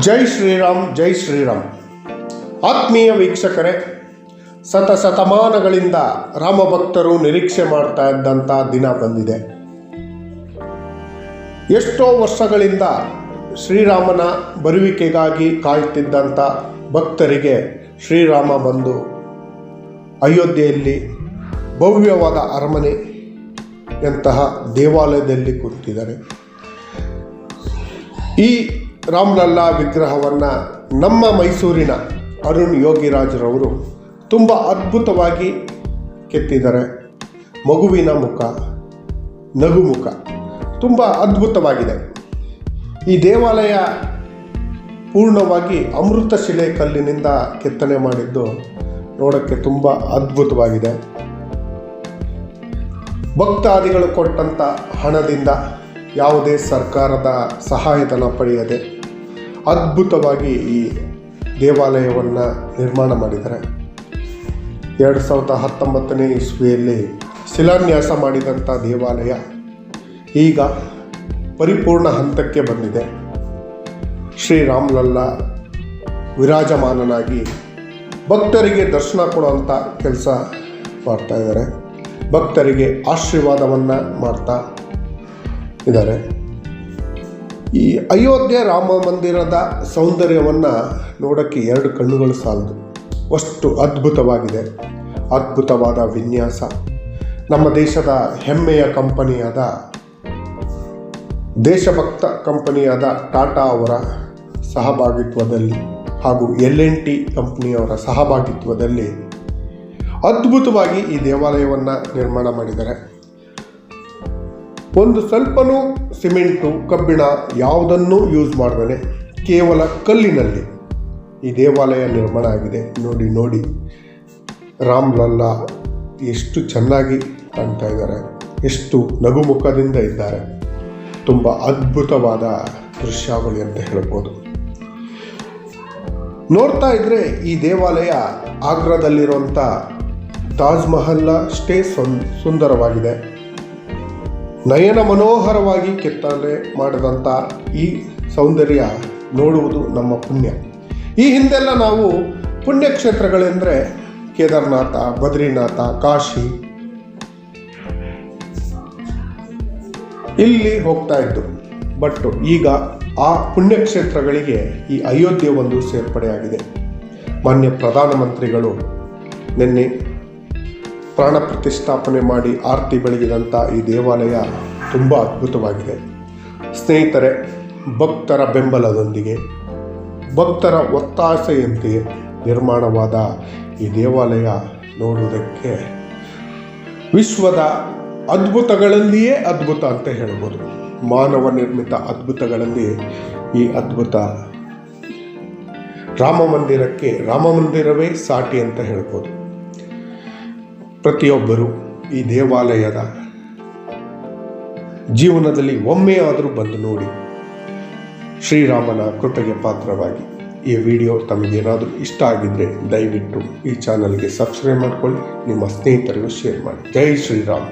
ಜೈ ಶ್ರೀರಾಮ್ ಜೈ ಶ್ರೀರಾಮ್. ಆತ್ಮೀಯ ವೀಕ್ಷಕರೇ, ಸತ ಶತಮಾನಗಳಿಂದ ರಾಮಭಕ್ತರು ನಿರೀಕ್ಷೆ ಮಾಡ್ತಾ ಇದ್ದಂಥ ದಿನ ಬಂದಿದೆ. ಎಷ್ಟೋ ವರ್ಷಗಳಿಂದ ಶ್ರೀರಾಮನ ಬರುವಿಕೆಗಾಗಿ ಕಾಯುತ್ತಿದ್ದಂಥ ಭಕ್ತರಿಗೆ ಶ್ರೀರಾಮ ಬಂದು ಅಯೋಧ್ಯೆಯಲ್ಲಿ ಭವ್ಯವಾದ ಅರಮನೆ ಎಂತಹ ದೇವಾಲಯದಲ್ಲಿ ಕೂತಿದ್ದಾರೆ. ಈ ರಾಮ್ಲಲ್ಲಾ ವಿಗ್ರಹವನ್ನು ನಮ್ಮ ಮೈಸೂರಿನ ಅರುಣ್ ಯೋಗಿರಾಜ್ರವರು ತುಂಬ ಅದ್ಭುತವಾಗಿ ಕೆತ್ತಿದ್ದಾರೆ. ಮಗುವಿನ ಮುಖ, ನಗು ಮುಖ ತುಂಬ ಅದ್ಭುತವಾಗಿದೆ. ಈ ದೇವಾಲಯ ಪೂರ್ಣವಾಗಿ ಅಮೃತ ಶಿಲೆ ಕಲ್ಲಿನಿಂದ ಕೆತ್ತನೆ ಮಾಡಿದ್ದು ನೋಡೋಕ್ಕೆ ತುಂಬ ಅದ್ಭುತವಾಗಿದೆ. ಭಕ್ತಾದಿಗಳು ಕೊಟ್ಟಂಥ ಹಣದಿಂದ ಯಾವುದೇ ಸರ್ಕಾರದ ಸಹಾಯಧನ ಪಡೆಯದೆ ಅದ್ಭುತವಾಗಿ ಈ ದೇವಾಲಯವನ್ನು ನಿರ್ಮಾಣ ಮಾಡಿದ್ದಾರೆ. ಎರಡು ಸಾವಿರದ ಹತ್ತೊಂಬತ್ತನೇ ಇಸ್ವಿಯಲ್ಲಿ ಶಿಲಾನ್ಯಾಸ ಮಾಡಿದಂಥ ದೇವಾಲಯ ಈಗ ಪರಿಪೂರ್ಣ ಹಂತಕ್ಕೆ ಬಂದಿದೆ. ಶ್ರೀರಾಮ್ಲಲ್ಲ ವಿರಾಜಮಾನನಾಗಿ ಭಕ್ತರಿಗೆ ದರ್ಶನ ಕೊಡುವಂಥ ಕೆಲಸ ಮಾಡ್ತಾ ಇದ್ದಾರೆ. ಭಕ್ತರಿಗೆ ಆಶೀರ್ವಾದವನ್ನು ಮಾಡ್ತಾ ಇದ್ದಾರೆ. ಈ ಅಯೋಧ್ಯೆ ರಾಮ ಮಂದಿರದ ಸೌಂದರ್ಯವನ್ನು ನೋಡೋಕ್ಕೆ ಎರಡು ಕಣ್ಣುಗಳು ಸಾಲದು. ಅಷ್ಟು ಅದ್ಭುತವಾಗಿದೆ. ಅದ್ಭುತವಾದ ವಿನ್ಯಾಸ. ನಮ್ಮ ದೇಶದ ಹೆಮ್ಮೆಯ ಕಂಪನಿಯಾದ, ದೇಶಭಕ್ತ ಕಂಪನಿಯಾದ ಟಾಟಾ ಅವರ ಸಹಭಾಗಿತ್ವದಲ್ಲಿ ಹಾಗೂ ಎಲ್ ಎನ್ ಟಿ ಕಂಪ್ನಿಯವರ ಸಹಭಾಗಿತ್ವದಲ್ಲಿ ಅದ್ಭುತವಾಗಿ ಈ ದೇವಾಲಯವನ್ನು ನಿರ್ಮಾಣ ಮಾಡಿದ್ದಾರೆ. ಒಂದು ಸ್ವಲ್ಪನೂ ಸಿಮೆಂಟು, ಕಬ್ಬಿಣ ಯಾವುದನ್ನೂ ಯೂಸ್ ಮಾಡದೇ ಕೇವಲ ಕಲ್ಲಿನಲ್ಲಿ ಈ ದೇವಾಲಯ ನಿರ್ಮಾಣ ಆಗಿದೆ. ನೋಡಿ ನೋಡಿ. ರಾಮ್ಲಲ್ಲ ಎಷ್ಟು ಚೆನ್ನಾಗಿ ಕಾಣ್ತಾ ಇದ್ದಾರೆ. ಎಷ್ಟು ನಗುಮುಖದಿಂದ ಇದ್ದಾರೆ. ತುಂಬ ಅದ್ಭುತವಾದ ದೃಶ್ಯಾವಳಿ ಅಂತ ಹೇಳ್ಬೋದು. ನೋಡ್ತಾ ಇದ್ರೆ ಈ ದೇವಾಲಯ ಆಗ್ರಾದಲ್ಲಿರುವಂಥ ತಾಜ್ ಮಹಲ್ ಅಷ್ಟೇ ಸುಂ- ಸುಂದರವಾಗಿದೆ. ನಯನ ಮನೋಹರವಾಗಿ ಕೆತ್ತನೆ ಮಾಡಿದಂಥ ಈ ಸೌಂದರ್ಯ ನೋಡುವುದು ನಮ್ಮ ಪುಣ್ಯ. ಈ ಹಿಂದೆಲ್ಲ ನಾವು ಪುಣ್ಯಕ್ಷೇತ್ರಗಳೆಂದರೆ ಕೇದಾರನಾಥ, ಬದ್ರಿನಾಥ, ಕಾಶಿ. ಇಲ್ಲಿ ಹೋಗ್ತಾ ಇದ್ದು. ಬಟ್ ಈಗ ಆ ಪುಣ್ಯಕ್ಷೇತ್ರಗಳಿಗೆ ಈ ಅಯೋಧ್ಯೆ ಒಂದು ಸೇರ್ಪಡೆಯಾಗಿದೆ. ಮಾನ್ಯ ಪ್ರಧಾನಮಂತ್ರಿಗಳು ನಿನ್ನೆ ಪ್ರಾಣ ಪ್ರತಿಷ್ಠಾಪನೆ ಮಾಡಿ ಆರತಿ ಬೆಳಗಿದಂಥ ಈ ದೇವಾಲಯ ತುಂಬ ಅದ್ಭುತವಾಗಿದೆ. ಸ್ನೇಹಿತರೆ, ಭಕ್ತರ ಬೆಂಬಲದೊಂದಿಗೆ, ಭಕ್ತರ ಒತ್ತಾಸೆಯಂತೆ ನಿರ್ಮಾಣವಾದ ಈ ದೇವಾಲಯ ನೋಡುವುದಕ್ಕೆ ವಿಶ್ವದ ಅದ್ಭುತಗಳಲ್ಲಿಯೇ ಅದ್ಭುತ ಅಂತ ಹೇಳ್ಬೋದು. ಮಾನವ ನಿರ್ಮಿತ ಅದ್ಭುತಗಳಲ್ಲಿ ಈ ಅದ್ಭುತ ರಾಮ ಮಂದಿರಕ್ಕೆ ರಾಮ ಮಂದಿರವೇ ಸಾಟಿ ಅಂತ ಹೇಳ್ಬೋದು. ಪ್ರತಿಯೊಬ್ಬರು ಈ ದೇವಾಲಯದ ಜೀವನದಲ್ಲಿ ಒಮ್ಮೆ ಆದರೂ ಬಂದು ನೋಡಿ ಶ್ರೀರಾಮನ ಕೃಪೆಗೆ ಪಾತ್ರವಾಗಿ ಈ ವಿಡಿಯೋ ತಮಗೇನಾದರೂ ಇಷ್ಟ ಆಗಿದ್ದರೆ ದಯವಿಟ್ಟು ಈ ಚಾನಲ್ಗೆ ಸಬ್ಸ್ಕ್ರೈಬ್ ಮಾಡಿಕೊಳ್ಳಿ, ನಿಮ್ಮ ಸ್ನೇಹಿತರಿಗೂ ಶೇರ್ ಮಾಡಿ. ಜೈ ಶ್ರೀರಾಮ್.